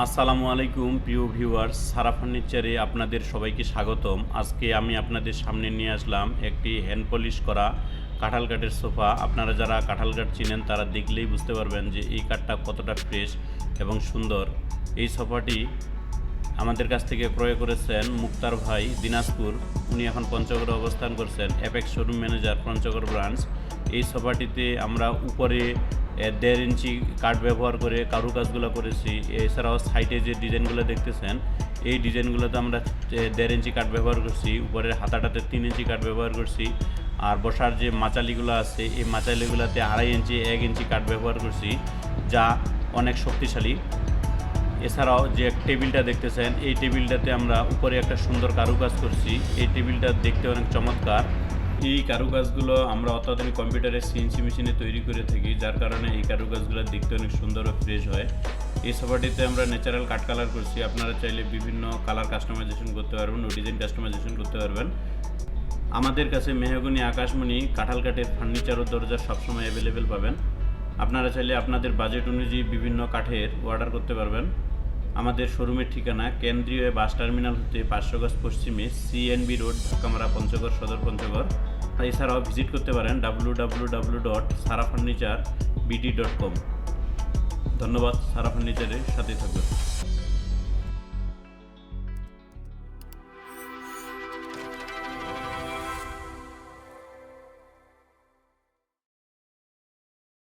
আসসালামু আলাইকুম, প্রিয় ভিউয়ার্স। সারা ফার্নিচারে আপনাদের সবাইকে স্বাগতম। আজকে আমি আপনাদের সামনে নিয়ে আসলাম একটি হ্যান্ড পলিশ করা কাঁঠাল কাঠের সোফা। আপনারা যারা কাঁঠাল কাঠ চিনেন, তারা দেখলেই বুঝতে পারবেন যে এই কাঠটা কতটা ফ্রেশ এবং সুন্দর। এই সোফাটি আমাদের কাছ থেকে ক্রয় করেছেন মুক্তার ভাই দিনাজপুর। উনি এখন পঞ্চগড়ে অবস্থান করছেন Apex showroom manager Panchagarh branch এই সোফাটিতে আমরা উপরে দেড় ইঞ্চি কাঠ ব্যবহার করে কারুকাজগুলো করেছি। এছাড়াও সাইডে যে ডিজাইনগুলো দেখতেছেন, এই ডিজাইনগুলোতে আমরা দেড় ইঞ্চি কাঠ ব্যবহার করছি, উপরের হাতাটাতে তিন ইঞ্চি কাঠ ব্যবহার করছি, আর বসার যে মাচালিগুলো আছে, এই মাচালিগুলোতে আড়াই ইঞ্চি, এক ইঞ্চি কাঠ ব্যবহার করছি, যা অনেক শক্তিশালী। এছাড়াও যে টেবিলটা দেখতেছেন, এই টেবিলটাতে আমরা উপরে একটা সুন্দর কারুকাজ করছি। এই টেবিলটা দেখতে অনেক চমৎকার। এই কারুকাজগুলো আমরা অত্যাধুনিক কম্পিউটারের সিএনসি মেশিনে তৈরি করে থাকি, যার কারণে এই কারুকাজগুলো দেখতে অনেক সুন্দর ও ফ্রেশ হয়। এই সোফাটিতে আমরা ন্যাচারাল কাট কালার করছি। আপনারা চাইলে বিভিন্ন কালার কাস্টমাইজেশন করতে পারবেন ও ডিজাইন কাস্টমাইজেশন করতে পারবেন। আমাদের কাছে মেহগনি, আকাশমণি, কাঁঠাল কাঠের ফার্নিচার ও দরজা সবসময় অ্যাভেলেবেল পাবেন। আপনারা চাইলে আপনাদের বাজেট অনুযায়ী বিভিন্ন কাঠের অর্ডার করতে পারবেন। আমাদের শোরুমের ঠিকানা কেন্দ্রীয় বাস টার্মিনাল হতে পাঁচশো গজ পশ্চিমে সিএনবি রোড ঢাকামারা পঞ্চগড়, সদর পঞ্চগড়। এছাড়াও ভিজিট করতে পারেন W W W dot Sara furniture BD dot com ধন্যবাদ সারা ফার্নিচারের সাথে থাকবেন।